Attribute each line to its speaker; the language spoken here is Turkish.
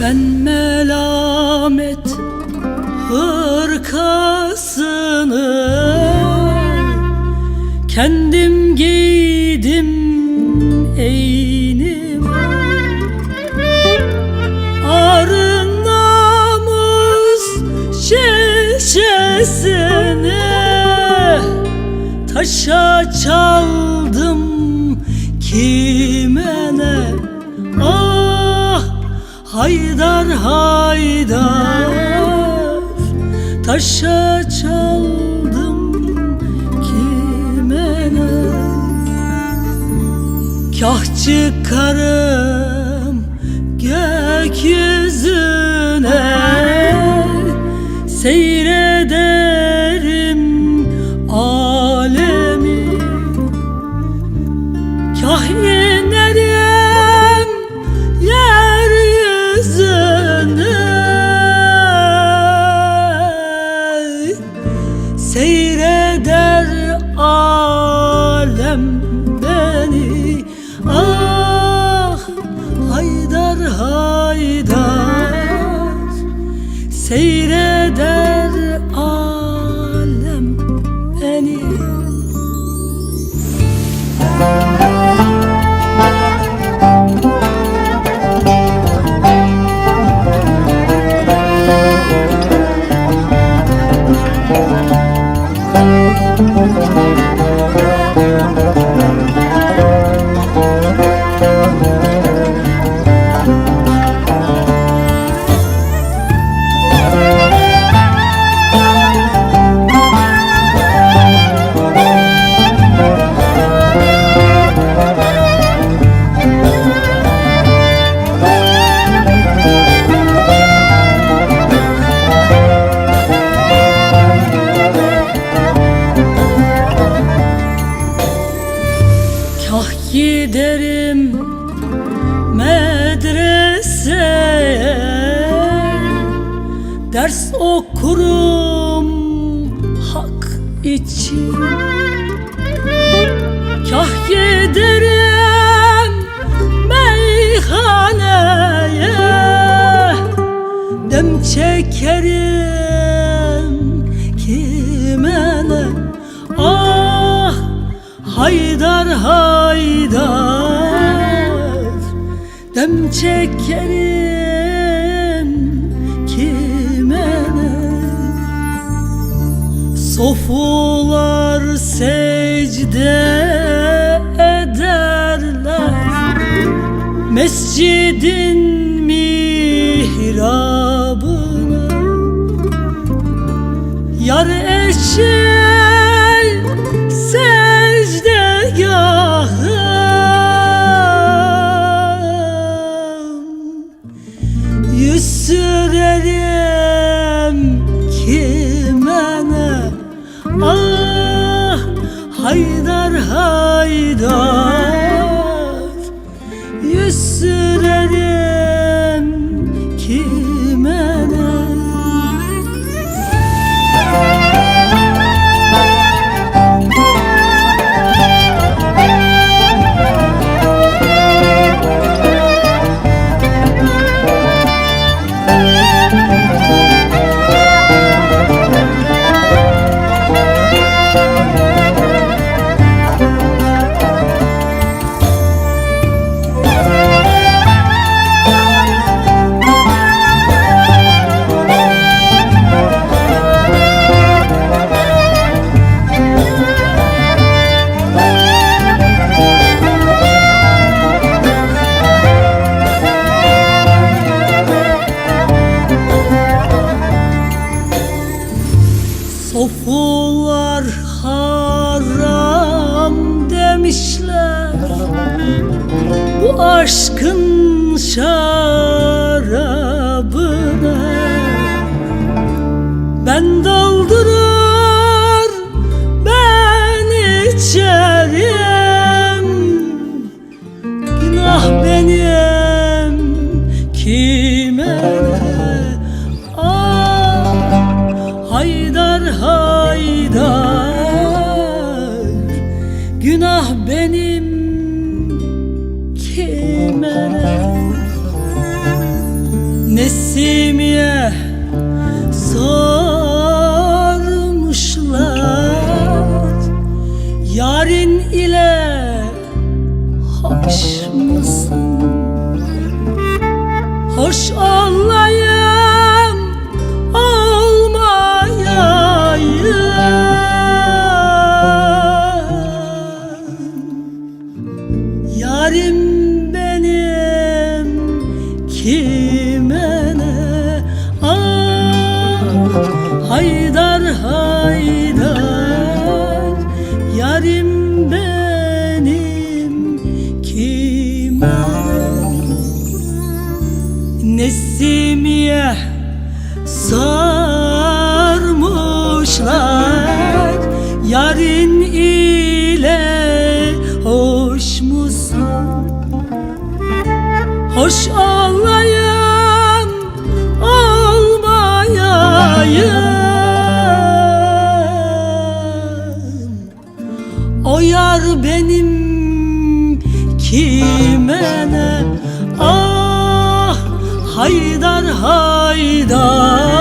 Speaker 1: Ben melamet hırkasını Kendim giydim eynim Arın namus şişesini Taşa çaldım kime ne Haydar Haydar. Taşa çaldım kime ne? Kah çıkarım gökyüzüne Haydar Seyreder alem beni. Kah Ders okurum hak için. Kah giderim meyhaneye Dem çekerim kime ne Ah Haydar Haydar Dem çekerim Sofular secde ederler. Mescidin mihrabına Yar eşeği secdegahım Yüz sürerim aşkın şah kime ne Ah Haydar Haydar Yarim benim kime? Ne Nesimiye sarmışlar benim kime ne Ah Haydar Haydar